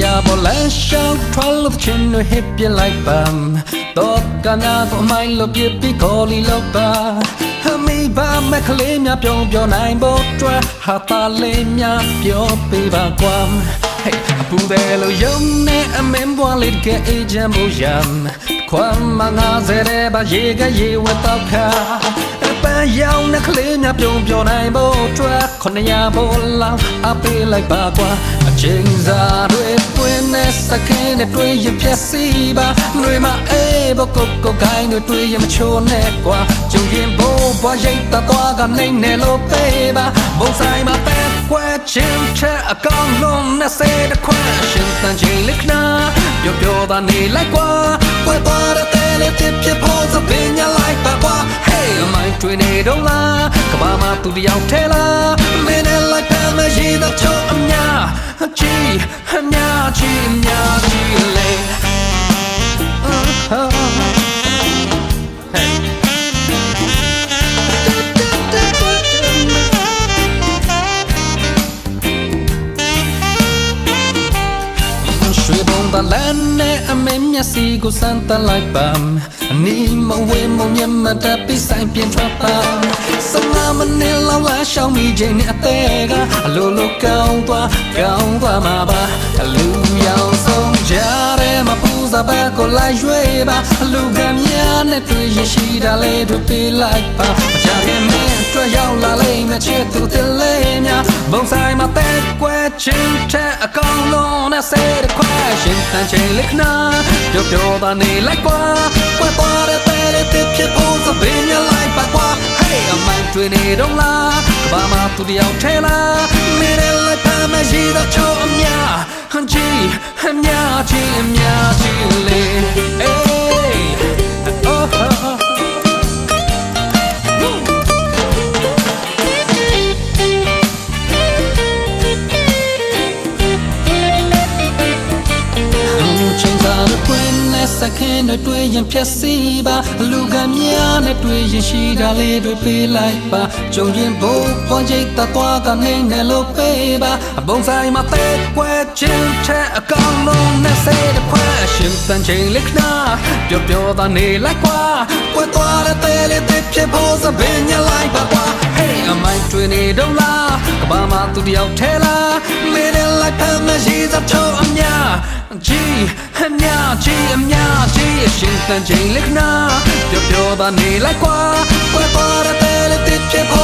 လမ်းလျှောက်ထွက်လို့ချင်လို့ဟစ်ပြလိုက်ပါတော့ကနာကိုမိုင်းလို့ပြပြီးခေါ်လီလို့ပါဟမေးပါမကလေးများပြုံးပြောနိုင်ဖို့အတွက်ဟာတာလေးများပြောပေးပါကွာ Hey အပူတယ်လို့ယုံနေအမင်းဘွားလေးကအေးချမ်းဖို့ရမ်းခွမ်းမငါစရဲ ပါရေကရေဝတ်တော့ခါအပန်းရောင်နဲ့ကလေးများပြုံးပြောနိုင်ဖို့အတွက်ခொနရဖို့လောက်အပေးလိုက်ပါကွာအချိန်စားတွေပွင့်နေစကင်းနဲ့တွေ့ရပြက်စီပါတွေမအေးဘကိုကိုကိုင်းတွေတွေ့ရမချိုးနဲ့ကွာကြုံရင်ဘိုးဘွားရိတ်တော့ကနေနေလို့ပေးပါဘုံဆိုင်မှာပဲကွယ်ချင်းချက်အကောင်လုံးနဲ့စေတခွန်းရှင်တန်ချင်းလက်နာ ပျော်ပျော်သာနေလိုက်ကွာကွယ်သွားတဲ့တဲလေးတစ်ဖြစ်ဖို့စပင်ညာလိုက်ပါကွာ Hey အမိုင်းတွင်နေတော့လားကဘာမှသူတယောက်ထဲလားမင်းနဲ့လိုက်ပါမရှိတော့ချုံအများချီအများချီအများချီလေ လန်းနဲ့အမင်းမျက်စိကိုစမ်းတလိုက်ပါအနီးမဝေးမမြတ်မတပိဆိုင်ပြင်ထွက်ပါစငါမနဲ့လောက်လာရှောင်းမိခြင်းနဲ့အသေးကအလိုလိုကောင်းသွားကောင်းသွားမှာပါအလူရောင်ဆုံးကြရဲမပူစားပါကိုလိုက်ရွေးပါအလူကများနဲ့တွေ့ရရှိတာလေးတို့ပေးလိုက်ပါမချခင်မင်းအတွက်ရောက်လာလိမ့်မယ်ချစ်သူတလေးများဘုံဆိုင်မှာတဲ့ကွယ်ချင်းတဲ့အကောင်လုံးနဲ့ စေတဲ့ခွဲရှင်တန်ချင်လက်နာပျော်ပျော်ပါနေလိုက်ကွာကွယ်ပေါ်တဲ့တဲ့တစ်ဖြစ်ဖို့သပင်းရလိုက်ပါကွာ Hey အမိုင်းတွင်နေတော့လားကဘာမှသူတယောက်ထဲလားမင်းနဲ့လိုက်ပါမရှိတော့ချိုးအများဟန်ချီအများချီအများချီလေ စခင်တွေတွေ့ရင်ဖြက်စီးပါလူကများနဲ့တွေ့ရင်ရှိတာလေးတွေပေးလိုက်ပါကြုံရင်ဘိုးပေါ်ချိတ်တသွားကနေနဲ့လို့ပေးပါအပုံဆိုင်မှာတဲ့ကွယ်ချင်းတဲ့အကောင်လုံးနဲ့စေတဲ့ခွဲရှင်တန်ချိန်လက်နာပျော်ပျော်သာနေလိုက်ကွာကွယ်သွားတဲ့တဲလေးတစ်ဖြစ်ဖို့စပင်ညလိုက်ပါကွာ Hey အမိုင်းတွင်နေတော့လားကဘာမှသူတယောက်ထဲလားမင်းနဲ့လိုက်ဖမ်းမရှိသချိုးအများ ကြီးအများကြီးအများကြီးအရှင်တန်ချိန်လက်နာပျော်ပျော်သာနေလိုက်ကွာကွယ်ပါတဲ့တဲလေးတစ်ဖြစ်